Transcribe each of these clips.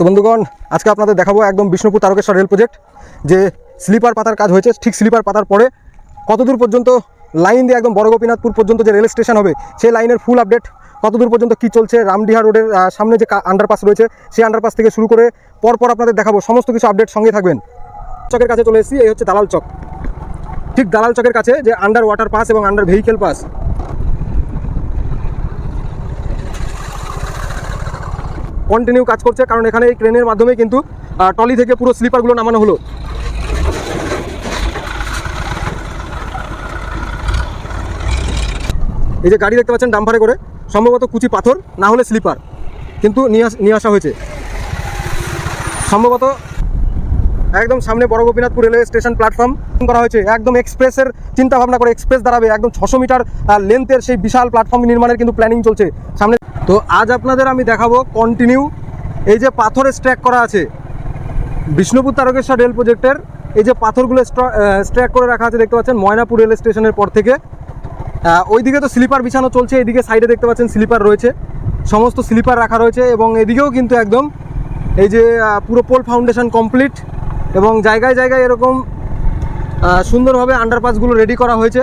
তো বন্ধুগণ, আজকে আপনাদের দেখাবো একদম বিষ্ণুপুর তারকেশ্বর রেল প্রজেক্ট যে স্লিপার পাতার কাজ হয়েছে। ঠিক স্লিপার পাতার পরে কতদূর পর্যন্ত লাইন দিয়ে একদম বড় গোপীনাথপুর পর্যন্ত যে রেল স্টেশন হবে, সেই লাইনের ফুল আপডেট কতদূর পর্যন্ত কি চলছে রামডিহা রোডের সামনে যে আন্ডারপাস রয়েছে, সেই আন্ডারপাস থেকে শুরু করে পরপর আপনাদের দেখাবো। সমস্ত কিছু আপডেট সঙ্গে থাকবেন। চকের কাছে চলে এসেছি, এই হচ্ছে দালাল চক। ঠিক দালাল চকের কাছে যে আন্ডার ওয়াটার পাস এবং আন্ডার ভেহিকেল পাস কন্টিনিউ কাজ করছে, কারণ এখানে এই ক্রেনের মাধ্যমে কিন্তু টলি থেকে পুরো স্লিপারগুলো নামানো হলো। এই যে গাড়ি দেখতে পাচ্ছেন ডাম্পারে করে, সম্ভবত কুচি পাথর, না হলে স্লিপার কিন্তু নিয়ে নিয়ে আসা হয়েছে। সম্ভবত একদম সামনে বড় গোপীনাথপুর রেলওয়ে স্টেশন প্ল্যাটফর্ম। করা হয়েছে। একদম এক্সপ্রেসের চিন্তা ভাবনা করে এক্সপ্রেস দাঁড়াবে। একদম ছশো মিটার লেন্থের সেই বিশাল প্ল্যাটফর্ম নির্মাণের কিন্তু প্ল্যানিং চলছে। সামনে তো আজ আপনাদের আমি দেখাবো কন্টিনিউ এই যে পাথরের স্ট্র্যাক করা আছে, বিষ্ণুপুর তারকেশ্বর রেল প্রজেক্টের এই যে পাথরগুলো স্ট্র্যাক করে রাখা আছে, দেখতে পাচ্ছেন, ময়নাপুর রেল স্টেশনের পর থেকে। ওইদিকে তো স্লিপার বিছানো চলছে, এদিকে সাইডে দেখতে পাচ্ছেন স্লিপার রয়েছে। সমস্ত স্লিপার রাখা রয়েছে এবং এদিকেও কিন্তু একদম এই যে পুরো পোল ফাউন্ডেশন কমপ্লিট এবং জায়গায় জায়গায় এরকম সুন্দরভাবে আন্ডারপাসগুলো রেডি করা হয়েছে।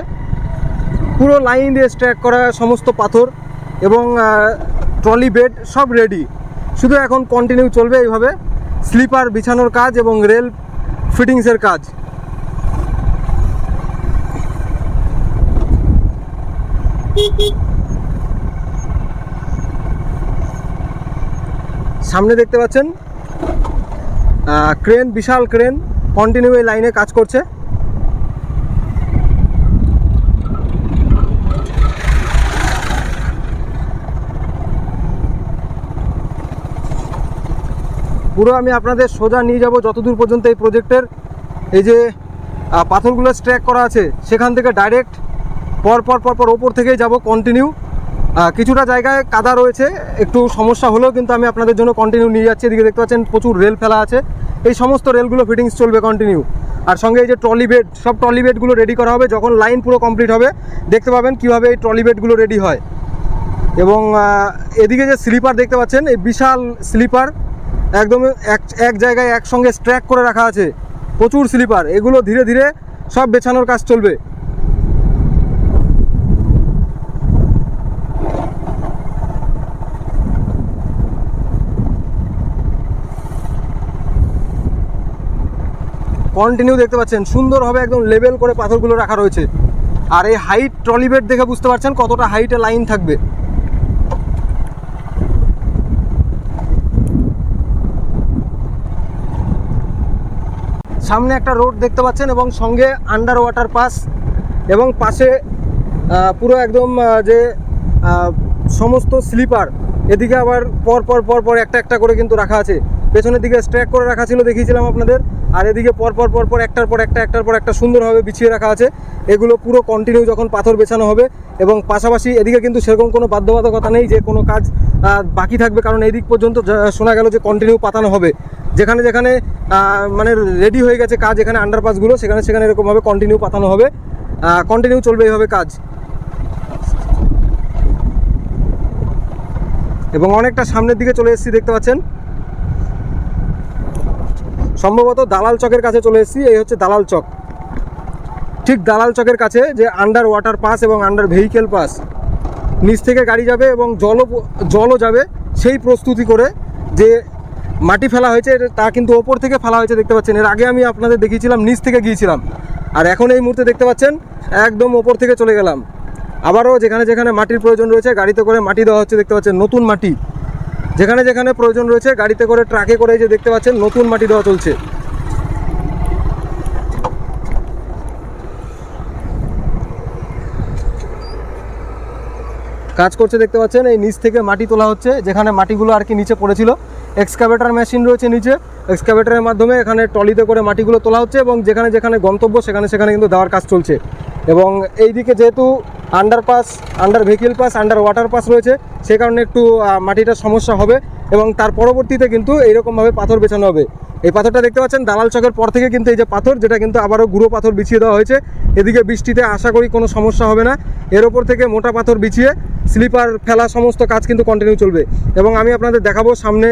পুরো লাইন দিয়ে স্ট্র্যাক করা সমস্ত পাথর এবং ট্রলি বেড সব রেডি শুধু এখন কন্টিনিউ চলবে এইভাবে। স্লিপার বিছানোর কাজ এবং রেল ফিটিংসের কাজ। সামনে দেখতে পাচ্ছেন ক্রেন, বিশাল ক্রেন কন্টিনিউ এই লাইনে কাজ করছে। পুরো আমি আপনাদের সোজা নিয়ে যাব যতদূর পর্যন্ত এই প্রজেক্টের এই যে পাথরগুলো স্ট্র্যাক করা আছে, সেখান থেকে ডাইরেক্ট পর পর পর পর ওপর থেকেই যাব কন্টিনিউ কিছুটা জায়গায় কাদা রয়েছে। একটু সমস্যা হলেও কিন্তু আমি আপনাদের জন্য কন্টিনিউ নিয়ে যাচ্ছি। এদিকে দেখতে পাচ্ছেন প্রচুর রেল ফেলা আছে। এই সমস্ত রেলগুলো ফিটিংস চলবে কন্টিনিউ আর সঙ্গে এই যে ট্রলি বেড সব ট্রলি বেডগুলো রেডি করা হবে। যখন লাইন পুরো কমপ্লিট হবে, দেখতে পাবেন কীভাবে এই ট্রলি বেডগুলো রেডি হয়। এবং এদিকে যে স্লিপার দেখতে পাচ্ছেন, এই বিশাল স্লিপার একদম এক এক জায়গায় একসঙ্গে স্ট্র্যাক করে রাখা আছে। প্রচুর স্লিপার এগুলো ধীরে ধীরে সব বেছানোর কাজ চলবে। কন্টিনিউ দেখতে পাচ্ছেন, সুন্দরভাবে একদম লেভেল করে পাথরগুলো রাখা রয়েছে। আর এই হাইট ট্রলি বেড দেখে বুঝতে পারছেন কতটা হাইটে লাইন থাকবে। সামনে একটা রোড দেখতে পাচ্ছেন এবং সঙ্গে আন্ডার ওয়াটার পাস এবং পাশে পুরো একদম যে সমস্ত স্লিপার এদিকে আবার পর পর পর পর একটা একটা করে কিন্তু রাখা আছে। পেছনের দিকে স্ট্র্যাক করে রাখা ছিল, দেখিয়েছিলাম আপনাদের। আর এদিকে পর পর পর পর একটার পর একটা, একটার পর একটা সুন্দরভাবে বিছিয়ে রাখা আছে। এগুলো পুরো কন্টিনিউ যখন পাথর বেছানো হবে এবং পাশাপাশি এদিকে কিন্তু সেরকম কোনো বাধ্যবাধকতা নেই যে কোনো কাজ বাকি থাকবে। কারণ এই দিক পর্যন্ত শোনা গেল যে কন্টিনিউ পাতানো হবে। যেখানে যেখানে মানে রেডি হয়ে গেছে কাজ এখানে আন্ডারপাসগুলো সেখানে সেখানে এরকমভাবে কন্টিনিউ পাতানো হবে। কন্টিনিউ চলবে এইভাবে কাজ। এবং অনেকটা সামনের দিকে চলে এসেছি, দেখতে পাচ্ছেন? সম্ভবত দালাল চকের কাছে চলে এসেছি, এই হচ্ছে দালাল চক। ঠিক দালাল চকের কাছে যে আন্ডার ওয়াটার পাস এবং আন্ডার ভেহিকেল পাস নিচ থেকে গাড়ি যাবে এবং জলও জলও যাবে, সেই প্রস্তুতি করে যে মাটি ফেলা হয়েছে তা কিন্তু ওপর থেকে ফেলা হয়েছে দেখতে পাচ্ছেন। এর আগে আমি আপনাদের দেখিয়েছিলাম, নিচ থেকে গিয়েছিলাম। আর এখন এই মুহূর্তে দেখতে পাচ্ছেন, একদম ওপর থেকে চলে গেলাম। আবারও যেখানে যেখানে মাটির প্রয়োজন রয়েছে, গাড়িতে করে মাটি দেওয়া হচ্ছে, দেখতে পাচ্ছেন নতুন মাটি। যেখানে যেখানে প্রয়োজন রয়েছে, গাড়িতে করে, ট্রাকে করে যে দেখতে পাচ্ছেন, নতুন মাটি দেওয়া চলছে। কাজ করছে দেখতে পাচ্ছেন, এই নিচ থেকে মাটি তোলা হচ্ছে, যেখানে মাটিগুলো আর কি নিচে পড়েছিল। এক্সকাভেটার মেশিন রয়েছে নিচে। এক্সকাভেটারের মাধ্যমে এখানে টলিতে করে মাটিগুলো তোলা হচ্ছে এবং যেখানে যেখানে গন্তব্য, সেখানে সেখানে কিন্তু দেওয়ার কাজ চলছে। এবং এইদিকে যেহেতু underpass under vehicle pass under water pass রয়েছে। সে কারণে একটু আহ, মাটিটার সমস্যা হবে এবং তার পরবর্তীতে কিন্তু এইরকমভাবে পাথর বেছানো হবে। এই পাথরটা দেখতে পাচ্ছেন দালাল চকের পর থেকে কিন্তু এই যে পাথর যেটা কিন্তু আবারও গুঁড়ো পাথর বিছিয়ে দেওয়া হয়েছে। এদিকে বৃষ্টিতে আশা করি কোনো সমস্যা হবে না। এর ওপর থেকে মোটা পাথর বিছিয়ে স্লিপার ফেলা সমস্ত কাজ কিন্তু কন্টিনিউ চলবে। এবং আমি আপনাদের দেখাবো সামনে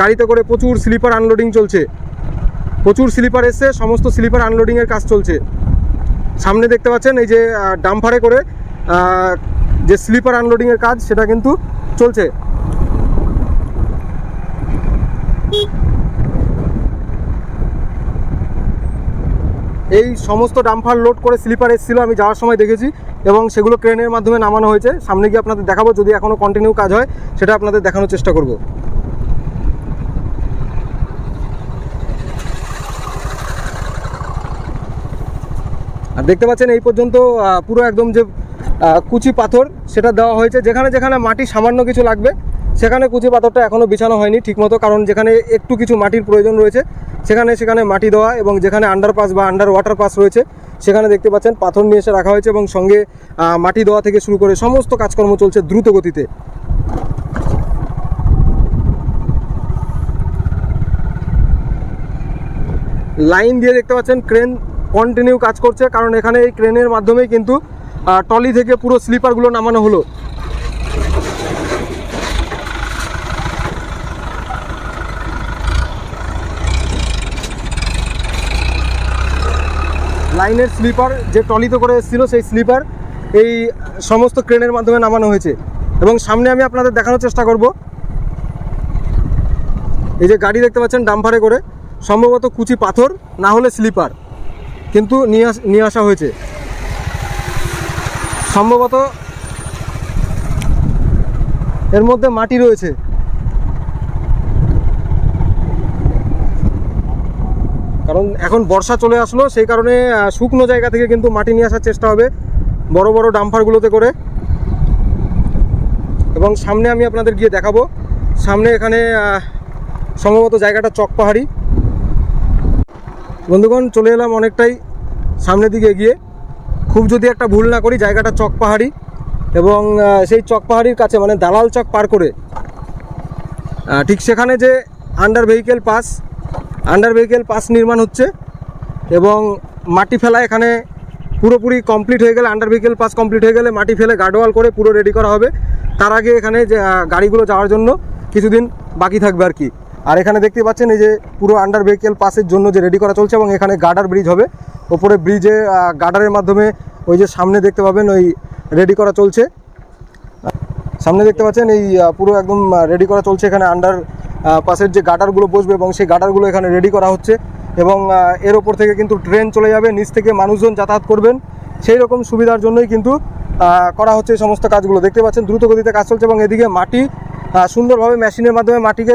গাড়িতে করে প্রচুর স্লিপার আনলোডিং চলছে। প্রচুর স্লিপার এসছে সমস্ত স্লিপার আনলোডিংয়ের কাজ চলছে। সামনে দেখতে পাচ্ছেন এই যে ডাম্পারে করে যে স্লিপার আনলোডিংয়ের কাজ, সেটা কিন্তু চলছে। এই সমস্ত ডাম্পার লোড করে স্লিপার এসেছিল, আমি যাওয়ার সময় দেখেছি এবং সেগুলো ক্রেনের মাধ্যমে নামানো হয়েছে। সামনে গিয়ে আপনাদের দেখাবো, যদি এখনও কন্টিনিউ কাজ হয়, সেটা আপনাদের দেখানোর চেষ্টা করব। দেখতে পাচ্ছেন এই পর্যন্ত পুরো একদম যে কুচি পাথর সেটা দেওয়া হয়েছে। যেখানে যেখানে মাটি সামান্য কিছু লাগবে, সেখানে কুচি পাথরটা এখনও বিছানো হয়নি ঠিকমতো, কারণ যেখানে একটু কিছু মাটির প্রয়োজন রয়েছে, সেখানে সেখানে মাটি দেওয়া এবং যেখানে আন্ডারপাস বা আন্ডার ওয়াটার পাস রয়েছে, সেখানে দেখতে পাচ্ছেন পাথর নিয়ে এসে রাখা হয়েছে এবং সঙ্গে মাটি দেওয়া থেকে শুরু করে সমস্ত কাজকর্ম চলছে দ্রুত গতিতে। লাইন দিয়ে দেখতে পাচ্ছেন ক্রেন কন্টিনিউ কাজ করছে, কারণ এখানে এই ক্রেনের মাধ্যমেই কিন্তু টলি থেকে পুরো স্লিপারগুলো নামানো হলো। লাইনের স্লিপার যে টলিতে করে এসেছিল, সেই স্লিপার এই সমস্ত ক্রেনের মাধ্যমে নামানো হয়েছে। এবং সামনে আমি আপনাদের দেখানোর চেষ্টা করব। এই যে গাড়ি দেখতে পাচ্ছেন ডাম্পারে করে। সম্ভবত কুচি পাথর, না হলে স্লিপার কিন্তু নিয়ে আস, নিয়ে আসা হয়েছে। সম্ভবত এর মধ্যে মাটি রয়েছে। কারণ এখন বর্ষা চলে আসলো, সেই কারণে শুকনো জায়গা থেকে কিন্তু মাটি নিয়ে আসার চেষ্টা হবে, বড় বড় ডাম্পারগুলোতে করে। এবং সামনে আমি আপনাদের গিয়ে দেখাবো। সামনে এখানে সম্ভবত জায়গাটা চক পাহাড়ি বন্ধুগণ, চলে এলাম অনেকটাই সামনের দিকে এগিয়ে। খুব যদি একটা ভুল না করি, জায়গাটা চক পাহাড়ি এবং সেই চক পাহাড়ির কাছে মানে দালাল চক পার করে ঠিক সেখানে যে under vehicle pass under vehicle pass নির্মাণ হচ্ছে এবং মাটি ফেলা এখানে পুরোপুরি কমপ্লিট হয়ে গেলে আন্ডার ভেহিকেল পাস কমপ্লিট হয়ে গেলে মাটি ফেলে গার্ডওয়াল করে পুরো রেডি করা হবে। তার আগে এখানে যে গাড়িগুলো যাওয়ার জন্য কিছুদিন বাকি থাকবে আর কি। আর এখানে দেখতে পাচ্ছেন এই যে পুরো আন্ডার ভেহিকেল পাসের জন্য যে রেডি করা চলছে এবং এখানে গার্ডার ব্রিজ হবে। ওপরে ব্রিজে গার্ডারের মাধ্যমে ওই যে সামনে দেখতে পাবেন ওই রেডি করা চলছে। সামনে দেখতে পাচ্ছেন এই পুরো একদম রেডি করা চলছে এখানে আন্ডার পাশের যে গার্ডারগুলো বসবে এবং সেই গার্ডারগুলো এখানে রেডি করা হচ্ছে। এবং এর ওপর থেকে কিন্তু ট্রেন চলে যাবে, নিচ থেকে মানুষজন যাতায়াত করবেন। সেই রকম সুবিধার জন্যই কিন্তু করা হচ্ছে এই সমস্ত কাজগুলো। দেখতে পাচ্ছেন দ্রুত গতিতে কাজ চলছে এবং এদিকে মাটি সুন্দরভাবে মেশিনের মাধ্যমে মাটিকে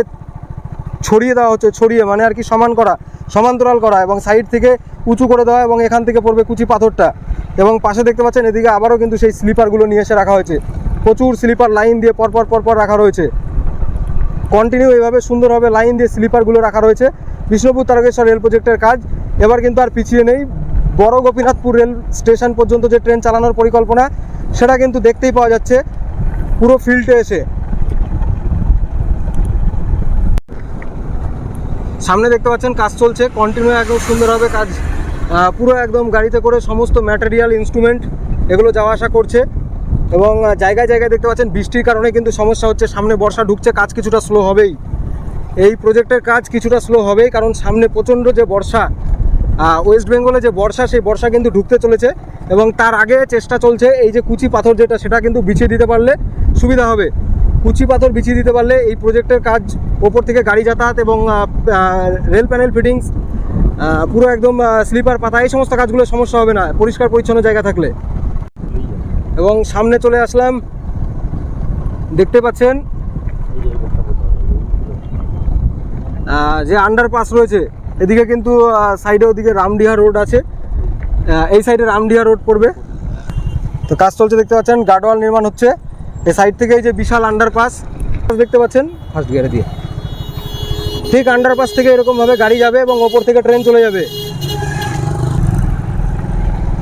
ছড়িয়ে দেওয়া হচ্ছে, ছড়িয়ে মানে আর কি সমান করা, সমান্তরাল করা এবং সাইড থেকে উঁচু করে দেওয়া এবং এখান থেকে পড়বে কুচি পাথরটা। এবং পাশে দেখতে পাচ্ছেন, এদিকে আবারও কিন্তু সেই স্লিপারগুলো নিয়ে এসে রাখা হয়েছে। প্রচুর স্লিপার লাইন দিয়ে পরপর পরপর রাখা রয়েছে। কন্টিনিউ এইভাবে সুন্দরভাবে লাইন দিয়ে স্লিপারগুলো রাখা রয়েছে। বিষ্ণুপুর তারকেশ্বর রেল প্রজেক্টের কাজ। এবার কিন্তু আর পিছিয়ে নেই। বড় গোপীনাথপুর রেল স্টেশন পর্যন্ত যে ট্রেন চালানোর পরিকল্পনা, সেটা কিন্তু দেখতেই পাওয়া যাচ্ছে। পুরো ফিল্ডে এসে। সামনে দেখতে পাচ্ছেন, কাজ চলছে কন্টিনিউ একদম সুন্দরভাবে কাজ। পুরো একদম গাড়িতে করে সমস্ত ম্যাটেরিয়াল ইনস্ট্রুমেন্ট এগুলো যাওয়া আসা করছে। এবং জায়গায় জায়গায় দেখতে পাচ্ছেন, বৃষ্টির কারণে কিন্তু সমস্যা হচ্ছে, সামনে বর্ষা ঢুকছে, কাজ কিছুটা স্লো হবেই। এই প্রজেক্টের কাজ কিছুটা স্লো হবেই, কারণ সামনে প্রচণ্ড যে বর্ষা ওয়েস্ট বেঙ্গলে যে বর্ষা, সেই বর্ষা কিন্তু ঢুকতে চলেছে। এবং তার আগে চেষ্টা চলছে, এই যে কুচি পাথর যেটা, সেটা কিন্তু বিছিয়ে দিতে পারলে সুবিধা হবে। কুচি পাথর বিছিয়ে দিতে পারলে এই প্রজেক্টের কাজ ওপর থেকে গাড়ি যাতায়াত এবং রেল প্যানেল ফিটিংস পুরো একদম স্লিপার পাতা, এই সমস্ত কাজগুলো সমস্যা হবে না, পরিষ্কার পরিচ্ছন্ন জায়গা থাকলে। এবং সামনে চলে আসলাম, দেখতে পাচ্ছেন যে আন্ডারপাস রয়েছে, এদিকে কিন্তু সাইডে ওদিকে রামডিহা রোড আছে এই সাইডে রামডিহা রোড পড়বে। তো কাজ চলছে, দেখতে পাচ্ছেন গার্ডওয়াল নির্মাণ হচ্ছে। এই সাইড থেকে এই যে বিশাল আন্ডারপাস দেখতে পাচ্ছেন? ফার্স্ট গিয়ারে দিয়ে। ঠিক আন্ডারপাস থেকে এরকমভাবে গাড়ি যাবে এবং ওপর থেকে ট্রেন চলে যাবে।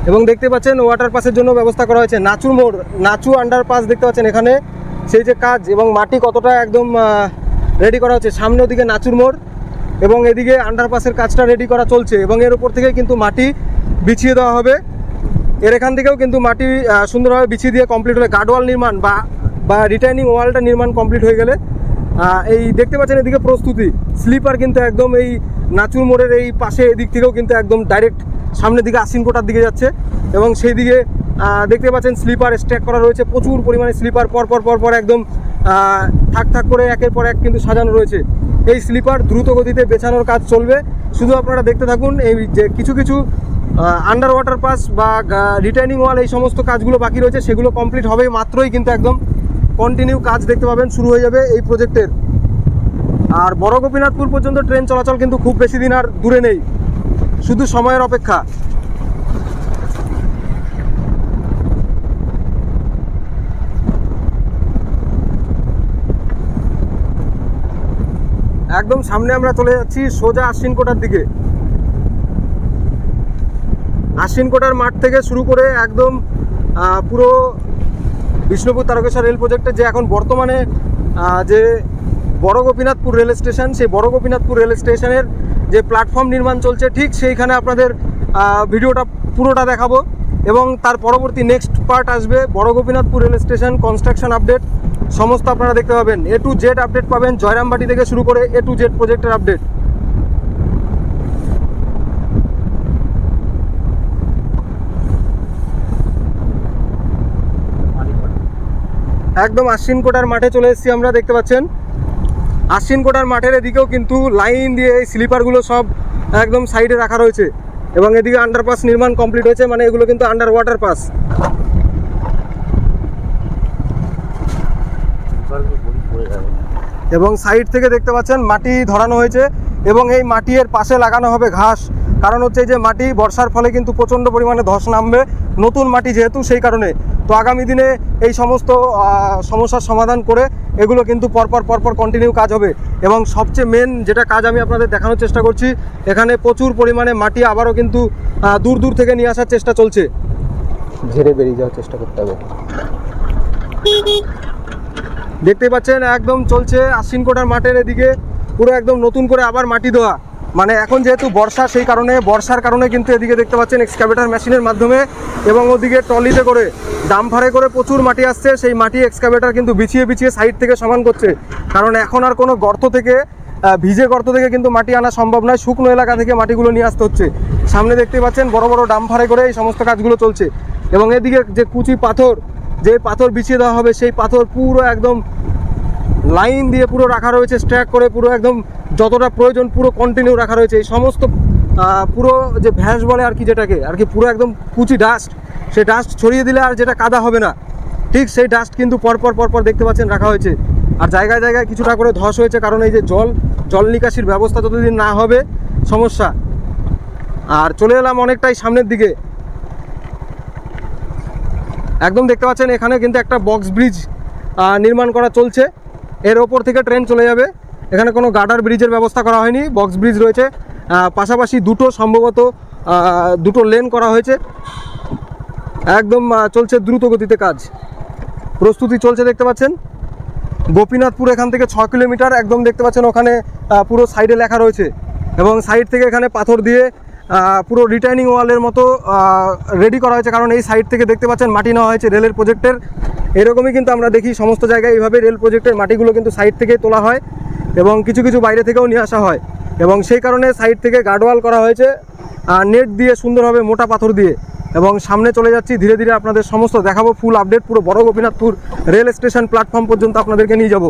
এবং দেখতে পাচ্ছেন ওয়াটার পাসের জন্য ব্যবস্থা করা হয়েছে। নাচুর মোড় নাচু আন্ডারপাস দেখতে পাচ্ছেন এখানে। সেই যে কাজ এবং মাটি কতটা একদম রেডি করা হচ্ছে। সামনে ওদিকে নাচুর মোড় এবং এদিকে আন্ডারপাসের কাজটা রেডি করা চলছে এবং এর উপর থেকে কিন্তু মাটি বিছিয়ে দেওয়া হবে। এর এখান থেকেও কিন্তু মাটি সুন্দরভাবে বিছিয়ে দিয়ে কমপ্লিট হলে গার্ডওয়াল নির্মাণ বা বা রিটার্নিং ওয়ালটা নির্মাণ কমপ্লিট হয়ে গেলে এই দেখতে পাচ্ছেন এদিকে প্রস্তুতি। স্লিপার কিন্তু একদম এই নাচুর মোড়ের এই পাশে এদিক থেকেও কিন্তু একদম ডাইরেক্ট সামনের দিকে আশ্বিনকোটার দিকে যাচ্ছে। এবং সেই দিকে দেখতে পাচ্ছেন স্লিপার স্ট্যাক করা রয়েছে, প্রচুর পরিমাণে স্লিপার পর পর পর পর একদম থাক থাক করে একের পর এক কিন্তু সাজানো রয়েছে। এই স্লিপার দ্রুত গতিতে বেছানোর কাজ চলবে। শুধু আপনারা দেখতে থাকুন, এই যে কিছু কিছু আন্ডার ওয়াটার পাস বা রিটার্নিং ওয়াল এই সমস্ত কাজগুলো বাকি রয়েছে, সেগুলো কমপ্লিট হবে মাত্রই, কিন্তু একদম কন্টিনিউ কাজ দেখতে পাবেন, শুরু হয়ে যাবে এই প্রজেক্টের আর বড় গোপীনাথপুর পর্যন্ত ট্রেন চলাচল কিন্তু খুব বেশি দিন আর দূরে নেই। শুধু সময়ের অপেক্ষা। একদম সামনে আমরা চলে যাচ্ছি সোজা আশ্বিনকোটার দিকে। আশ্বিনকোটার মাঠ থেকে শুরু করে একদম পুরো বিষ্ণুপুর তারকেশ্বর রেল প্রজেক্টে যে এখন বর্তমানে যে বড় গোপীনাথপুর রেল স্টেশন, সেই বড় গোপীনাথপুর রেল স্টেশনের যে প্ল্যাটফর্ম নির্মাণ চলছে, ঠিক সেইখানে আপনাদের ভিডিওটা পুরোটা দেখাবো। এবং তার পরবর্তী নেক্সট পার্ট আসবে বড় Gopinathpur rail station construction update সমস্ত আপনারা দেখতে পাবেন। এ টু জেড আপডেট পাবেন, জয়রামবাটি থেকে শুরু করে এ টু জেড প্রজেক্টের আপডেট একদম আশ্বিন কোটার মাঠে চলে এসেছি আমরা, দেখতে পাচ্ছেন। আশ্বিন কোটার মাঠের এদিকেও কিন্তু লাইন দিয়ে এই স্লিপারগুলো সব একদম সাইডে রাখা রয়েছে। এবং এদিকে আন্ডারপাস নির্মাণ কমপ্লিট হয়েছে মানে এগুলো কিন্তু আন্ডার ওয়াটার পাস এবং সাইড থেকে দেখতে পাচ্ছেন মাটি ধরানো হয়েছে এবং এই মাটির পাশে লাগানো হবে ঘাস। কারণ হচ্ছে যে মাটি বর্ষার ফলে কিন্তু প্রচণ্ড পরিমাণে ধস নামবে, নতুন মাটি যেহেতু সেই কারণে। তো আগামী দিনে এই সমস্ত সমস্যার সমাধান করে এগুলো কিন্তু পরপর পরপর কন্টিনিউ কাজ হবে। এবং সবচেয়ে মেন যেটা কাজ আমি আপনাদের দেখানোর চেষ্টা করছি, এখানে প্রচুর পরিমাণে মাটি আবারও কিন্তু দূর দূর থেকে নিয়ে আসার চেষ্টা চলছে। ঝেড়ে বেরিয়ে যাওয়ার চেষ্টা করতে হবে। দেখতে পাচ্ছেন, একদম চলছে আশ্বিনকোটার মাঠের এদিকে। পুরো একদম নতুন করে আবার মাটি দেওয়া মানে এখন যেহেতু বর্ষা, সেই কারণে, বর্ষার কারণে কিন্তু এদিকে দেখতে পাচ্ছেন এক্সকাভেটার মেশিনের মাধ্যমে এবং ওদিকে ট্রলিতে করে, ডাম্পারে করে প্রচুর মাটি আসছে। সেই মাটি এক্সকাভেটার কিন্তু বিছিয়ে বিছিয়ে সাইড থেকে সমান করছে। কারণ এখন আর কোনো গর্ত থেকে ভিজে গর্ত থেকে কিন্তু মাটি আনা সম্ভব নয়। শুকনো এলাকা থেকে মাটিগুলো নিয়ে আসতে হচ্ছে। সামনে দেখতে পাচ্ছেন বড় বড় ডাম্পারে করে এই সমস্ত কাজগুলো চলছে। এবং এদিকে যে কুচি পাথর যে পাথর বিছিয়ে দেওয়া হবে, সেই পাথর পুরো একদম লাইন দিয়ে পুরো রাখা রয়েছে স্ট্র্যাক করে পুরো একদম যতটা প্রয়োজন পুরো কন্টিনিউ রাখা রয়েছে। এই সমস্ত পুরো যে ভ্যাস বলে আর কি যেটাকে, আর কি পুরো একদম কুচি ডাস্ট সেই ডাস্ট ছড়িয়ে দিলে আর যেটা কাদা হবে না। ঠিক সেই ডাস্ট কিন্তু পরপর পরপর দেখতে পাচ্ছেন রাখা হয়েছে। আর জায়গায় জায়গায় কিছুটা করে ধস হয়েছে, কারণ এই যে জল জল নিকাশির ব্যবস্থা যতদিন না হবে, সমস্যা। আর চলে এলাম অনেকটাই সামনের দিকে। একদম দেখতে পাচ্ছেন, এখানে কিন্তু একটা বক্স ব্রিজ নির্মাণ করা চলছে। এর ওপর থেকে ট্রেন চলে যাবে। এখানে কোনো গার্ডার ব্রিজের ব্যবস্থা করা হয়নি। বক্স ব্রিজ রয়েছে। পাশাপাশি দুটো সম্ভবত দুটো লেন করা হয়েছে। একদম চলছে দ্রুত গতিতে কাজ। প্রস্তুতি চলছে দেখতে পাচ্ছেন। গোপীনাথপুর এখান থেকে ছ কিলোমিটার, একদম দেখতে পাচ্ছেন ওখানে পুরো সাইডে লেখা রয়েছে। এবং সাইড থেকে এখানে পাথর দিয়ে পুরো রিটার্নিং ওয়ালের মতো রেডি করা হয়েছে। কারণ এই সাইড থেকে দেখতে পাচ্ছেন মাটি নেওয়া হয়েছে রেলের প্রজেক্টের এরকমই কিন্তু আমরা দেখি সমস্ত জায়গায় এইভাবে রেল প্রজেক্টের মাটিগুলো কিন্তু সাইড থেকে তোলা হয় এবং কিছু কিছু বাইরে থেকেও নিয়ে আসা হয়। এবং সেই কারণে সাইড থেকে গার্ডওয়াল করা হয়েছে নেট দিয়ে সুন্দরভাবে মোটা পাথর দিয়ে। এবং সামনে চলে যাচ্ছি, ধীরে ধীরে আপনাদের সমস্ত দেখাবো ফুল আপডেট পুরো বড় গোপীনাথপুর রেল স্টেশন প্ল্যাটফর্ম পর্যন্ত আপনাদেরকে নিয়ে যাব।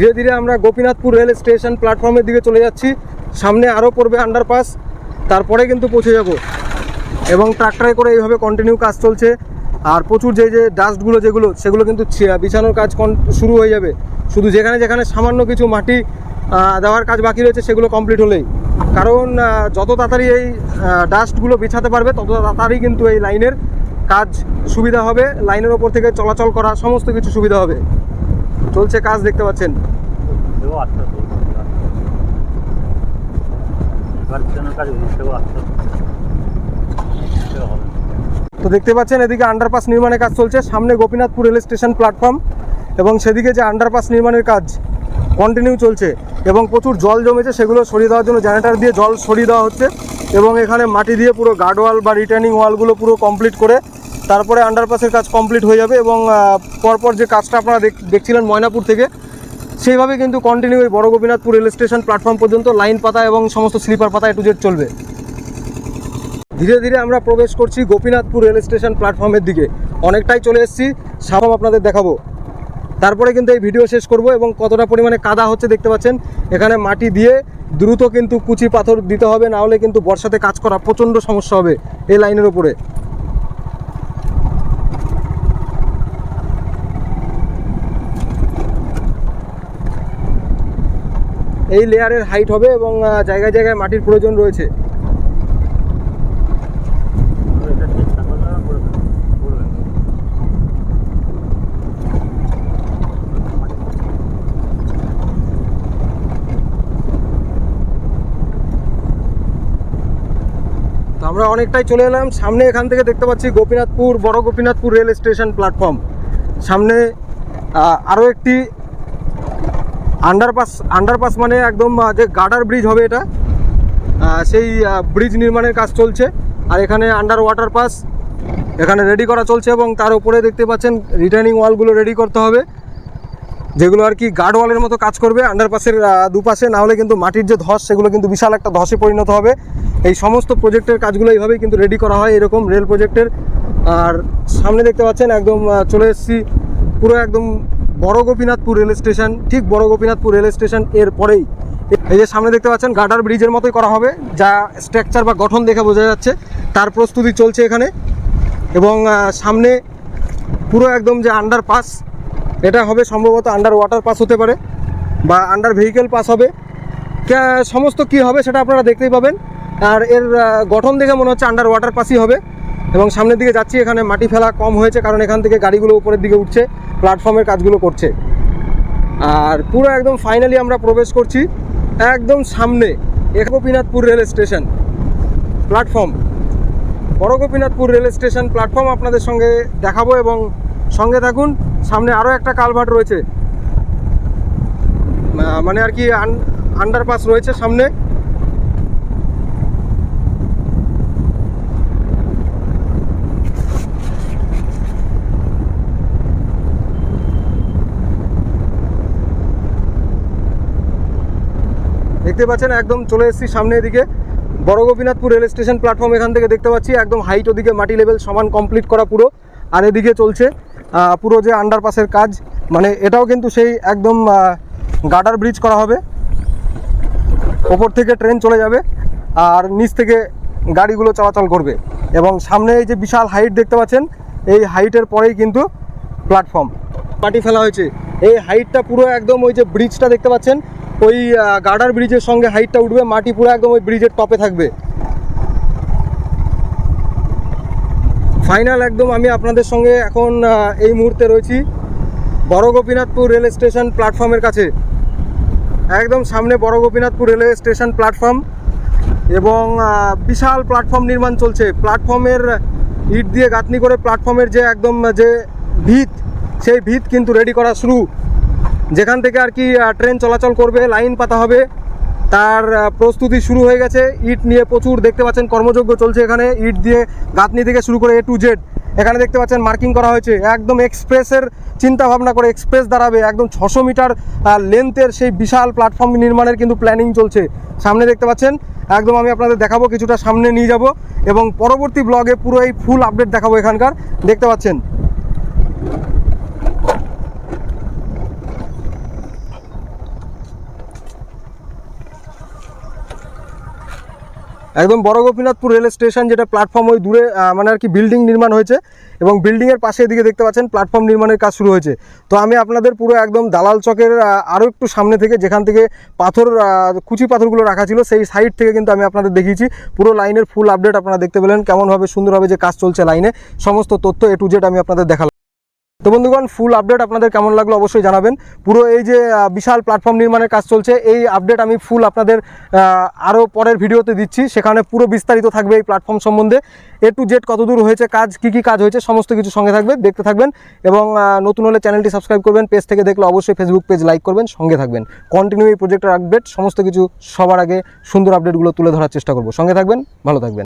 ধীরে ধীরে আমরা গোপীনাথপুর রেল স্টেশন প্ল্যাটফর্মের দিকে চলে যাচ্ছি। সামনে আরও পড়বে আন্ডারপাস তারপরে কিন্তু পৌঁছে যাব। এবং ট্রাক্টরে করে এইভাবে কন্টিনিউ কাজ চলছে। আর প্রচুর যে যে ডাস্টগুলো যেগুলো, সেগুলো কিন্তু বিছানোর কাজ শুরু হয়ে যাবে। শুধু যেখানে যেখানে সামান্য কিছু মাটি দেওয়ার কাজ বাকি রয়েছে, সেগুলো কমপ্লিট হলেই। কারণ যত তাড়াতাড়ি এই ডাস্টগুলো বিছাতে পারবে, তত তাড়াতাড়ি কিন্তু এই লাইনের কাজ সুবিধা হবে। লাইনের ওপর থেকে চলাচল করা সমস্ত কিছু সুবিধা হবে। চলছে কাজ দেখতে পাচ্ছেন। তো দেখতে পাচ্ছেন এদিকে আন্ডারপাস নির্মাণের কাজ চলছে। সামনে গোপীনাথপুর রেল স্টেশন প্ল্যাটফর্ম এবং সেদিকে যে আন্ডারপাস নির্মাণের কাজ কন্টিনিউ চলছে এবং প্রচুর জল জমেছে সেগুলো সরিয়ে দেওয়ার জন্য জেনারেটর দিয়ে জল সরিয়ে দেওয়া হচ্ছে এবং এখানে মাটি দিয়ে পুরো গার্ড ওয়াল বা রিটার্নিং ওয়ালগুলো পুরো কমপ্লিট করে তারপরে আন্ডারপাসের কাজ কমপ্লিট হয়ে যাবে এবং পরপর যে কাজটা আপনারা দেখ- দেখছিলেন ময়নাপুর থেকে, সেইভাবে কিন্তু কন্টিনিউ এই বড় গোপীনাথপুর রেল স্টেশন প্ল্যাটফর্ম পর্যন্ত লাইন পাতা এবং সমস্ত স্লিপার পাতা টু জেড চলবে। ধীরে ধীরে আমরা প্রবেশ করছি গোপীনাথপুর রেল স্টেশন প্ল্যাটফর্মের দিকে। অনেকটাই চলে এসেছি সামনে আপনাদের দেখাবো। তারপরে কিন্তু এই ভিডিও শেষ করব এবং কতটা পরিমাণে কাদা হচ্ছে দেখতে পাচ্ছেন। এখানে মাটি দিয়ে দ্রুত কিন্তু কুচি পাথর দিতে হবে, না হলে কিন্তু বর্ষাতে কাজ করা প্রচণ্ড সমস্যা হবে এই লাইনের উপরে। এই লেয়ারের হাইট হবে এবং জায়গায় জায়গায় মাটির প্রয়োজন রয়েছে। আমরা অনেকটাই চলে এলাম। সামনে এখান থেকে দেখতে পাচ্ছি গোপীনাথপুর, বড় গোপীনাথপুর রেল স্টেশন প্ল্যাটফর্ম। সামনে আরও একটি আন্ডারপাস আন্ডারপাস মানে একদম যে গার্ডার ব্রিজ হবে এটা সেই ব্রিজ নির্মাণের কাজ চলছে। আর এখানে আন্ডার ওয়াটার পাস এখানে রেডি করা চলছে এবং তার উপরে দেখতে পাচ্ছেন রিটার্নিং ওয়ালগুলো রেডি করতে হবে, যেগুলো আর কি গার্ড ওয়ালের মতো কাজ করবে। আন্ডারপাসের দুপাশে, না হলে কিন্তু মাটির যে ধস, সেগুলো কিন্তু বিশাল একটা ধসে পরিণত হবে। এই সমস্ত প্রজেক্টের কাজগুলো এইভাবেই কিন্তু রেডি করা হয়, এরকম রেল প্রজেক্টের আর সামনে দেখতে পাচ্ছেন, একদম চলে এসেছি, পুরো একদম বড় গোপীনাথপুর রেল স্টেশন, ঠিক বড় গোপীনাথপুর রেল স্টেশনের পরেই। এই যে সামনে দেখতে পাচ্ছেন, গার্ডার ব্রিজের মতোই করা হবে, যা স্ট্রাকচার বা গঠন দেখে বোঝা যাচ্ছে। তার প্রস্তুতি চলছে এখানে। এবং সামনে পুরো একদম যে আন্ডার পাস এটা হবে সম্ভবত আন্ডার ওয়াটার পাস হতে পারে, বা আন্ডার ভেহিকেল পাস হবে। সমস্ত কি হবে সেটা আপনারা দেখতেই পাবেন। আর এর গঠন দেখে মনে হচ্ছে আন্ডার ওয়াটার পাসই হবে। এবং সামনের দিকে যাচ্ছি, এখানে মাটি ফেলা কম হয়েছে কারণ এখান থেকে গাড়িগুলো উপরের দিকে উঠছে প্ল্যাটফর্মের কাজগুলো করছে। আর পুরো একদম ফাইনালি আমরা প্রবেশ করছি, একদম সামনে একগোপীনাথপুর রেল স্টেশন প্ল্যাটফর্ম বড় গোপীনাথপুর রেল স্টেশন প্ল্যাটফর্ম আপনাদের সঙ্গে দেখাবো এবং সঙ্গে থাকুন, সামনে আরও একটা কালভার্ট রয়েছে। মানে আর কি আন্ডারপাস রয়েছে সামনে। দেখতে পাচ্ছেন, একদম চলে এসেছি সামনে এদিকে বড় গোপীনাথপুর রেল স্টেশন প্ল্যাটফর্ম এখান থেকে দেখতে পাচ্ছি, একদম হাইট ওদিকে মাটি লেভেল সমান কমপ্লিট করা পুরো। আর এদিকে চলছে পুরো যে আন্ডারপাসের কাজ মানে এটাও কিন্তু সেই একদম গার্ডার ব্রিজ করা হবে। ওপর থেকে ট্রেন চলে যাবে আর নিচ থেকে গাড়িগুলো চলাচল করবে। এবং সামনে এই যে বিশাল হাইট দেখতে পাচ্ছেন, এই হাইটের পরেই কিন্তু প্ল্যাটফর্ম মাটি ফেলা হয়েছে। এই হাইটটা পুরো একদম ওই যে ব্রিজটা দেখতে পাচ্ছেন ওই গার্ডার ব্রিজের সঙ্গে হাইটটা উঠবে, মাটি পুরো একদম ওই ব্রিজের টপে থাকবে। ফাইনাল একদম আমি আপনাদের সঙ্গে এখন এই মুহূর্তে রয়েছি, বড় গোপীনাথপুর রেল স্টেশন প্ল্যাটফর্মের কাছে। একদম সামনে বড় গোপীনাথপুর রেলওয়ে স্টেশন প্ল্যাটফর্ম এবং বিশাল প্ল্যাটফর্ম নির্মাণ চলছে। প্ল্যাটফর্মের ইট দিয়ে গাঁথনি করে প্ল্যাটফর্মের যে একদম যে ভিত, সেই ভিত কিন্তু রেডি করা শুরু। যেখান থেকে আর কি ট্রেন চলাচল করবে, লাইন পাতা হবে, তার প্রস্তুতি শুরু হয়ে গেছে। ইট নিয়ে প্রচুর দেখতে পাচ্ছেন, কর্মযজ্ঞ চলছে এখানে। ইট দিয়ে গাঁথনি থেকে শুরু করে এ টু জেড এখানে দেখতে পাচ্ছেন, মার্কিং করা হয়েছে। একদম এক্সপ্রেসের চিন্তা ভাবনা করে এক্সপ্রেস দাঁড়াবে। একদম ছশো মিটার লেন্থের সেই বিশাল প্ল্যাটফর্ম নির্মাণের কিন্তু প্ল্যানিং চলছে। সামনে দেখতে পাচ্ছেন, একদম আমি আপনাদের দেখাবো, কিছুটা সামনে নিয়ে যাব এবং পরবর্তী ব্লগে পুরো এই ফুল আপডেট দেখাবো এখানকার। দেখতে পাচ্ছেন। একদম বড় গোপীনাথপুর রেল স্টেশন, যেটা প্ল্যাটফর্ম ওই দূরে মানে আর কি বিল্ডিং নির্মাণ হয়েছে এবং বিল্ডিংয়ের পাশে এদিকে দেখতে পাচ্ছেন প্ল্যাটফর্ম নির্মাণের কাজ শুরু হয়েছে। তো আমি আপনাদের পুরো একদম দালাল চকের আরও একটু সামনে থেকে যেখান থেকে পাথর কুচি পাথরগুলো রাখা ছিল, সেই সাইড থেকে কিন্তু আমি আপনাদের দেখিয়েছি। পুরো লাইনের ফুল আপডেট আপনারা দেখতে পেলেন কেমনভাবে সুন্দরভাবে যে কাজ চলছে লাইনে সমস্ত তথ্য এ টু জেড আমি আপনাদের দেখালাম। তো বন্ধুগণ ফুল আপডেট আপনাদের কেমন লাগল অবশ্যই জানাবেন। পুরো এই যে বিশাল প্ল্যাটফর্ম নির্মাণের কাজ চলছে, এই আপডেট আমি ফুল আপনাদের আরও পরের ভিডিওতে দিচ্ছি। সেখানে পুরো বিস্তারিত থাকবে এই প্ল্যাটফর্ম সম্বন্ধে। এ টু জেড কতদূর হয়েছে, কাজ, কি কি কাজ হয়েছে, সমস্ত কিছু সঙ্গে থাকবে, দেখতে থাকবেন। এবং নতুন হলে চ্যানেলটি সাবস্ক্রাইব করবেন পেজ থেকে দেখলে অবশ্যই ফেসবুক পেজ লাইক করবেন, সঙ্গে থাকবেন। কন্টিনিউ এই প্রজেক্টের আপডেট সমস্ত কিছু সবার আগে সুন্দর আপডেটগুলো তুলে ধরার চেষ্টা করব। সঙ্গে থাকবেন, ভালো থাকবেন।